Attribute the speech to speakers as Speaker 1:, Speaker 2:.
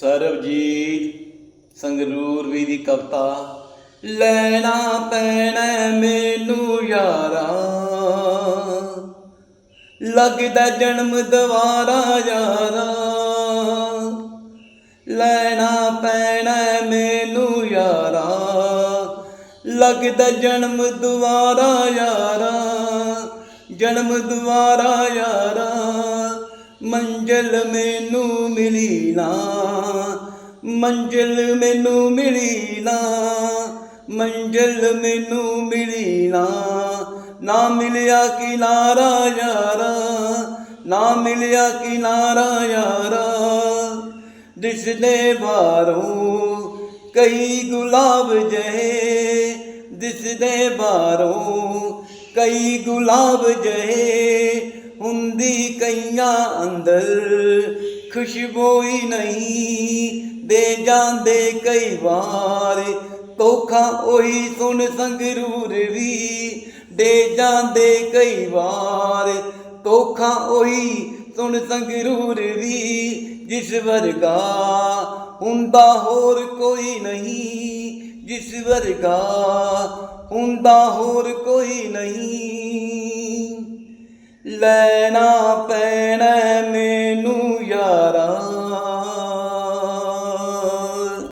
Speaker 1: ਸਰਬਜੀਤ ਸੰਗਰੂਰ ਵੀ ਦੀ ਕਵਤਾ, ਲੈਣਾ ਪੈਣਾ ਮੈਨੂੰ ਯਾਰਾ। ਲੱਗਦਾ ਜਨਮ ਦੁਬਾਰਾ ਯਾਰਾ। ਲੈਣਾ ਪੈਣਾ ਮੈਨੂੰ ਯਾਰਾ। ਲੱਗਦਾ ਜਨਮ ਦੁਆਰਾ ਯਾਰਾ। ਜਨਮ ਦੁਆਰਾ ਯਾਰਾ। ਮੰਜ਼ਲ ਮੈਨੂੰ ਮਿਲੀ ਨਾ, ਮੰਜ਼ਿਲ ਮੈਨੂੰ ਮਿਲੀ ਨਾ, ਮੰਜ਼ਿਲ ਮੈਨੂੰ ਮਿਲੀ ਨਾ। ਨਾ ਮਿਲਿਆ ਕਿਨਾਰਾ ਯਾਰਾ, ਨਾ ਮਿਲਿਆ ਕਿਨਾਰਾ ਯਾਰਾ। ਦਿਸਦੇ ਬਾਹਰੋਂ ਕਈ ਗੁਲਾਬ ਜਹੇ ਦਿਸਦੇ ਬਾਹਰੋਂ ਕਈ ਗੁਲਾਬ ਜਹੇ ਹੁੰਦੀ ਕਈਆਂ ਅੰਦਰ। ਖੁਸ਼ਬੂ ਨਹੀਂ ਦੇ ਜਾਂਦੇ ਕਈ ਵਾਰ। ਕੋਖਾਂ ਉਹੀ ਸੁਣ ਸੰਗਰੂਰ ਵੀ ਦੇ ਜਾਂਦੇ ਕਈ ਵਾਰ। ਕੋਖਾਂ ਉਹੀ ਸੁਣ ਸੰਗਰੂਰ ਵੀ ਜਿਸ ਵਰਗਾ ਹੁੰਦਾ ਹੋਰ ਕੋਈ ਨਹੀਂ। ਜਿਸ ਵਰਗਾ ਹੁੰਦਾ ਹੋਰ ਕੋਈ ਨਹੀਂ। ਲੈਣਾ ਪੈ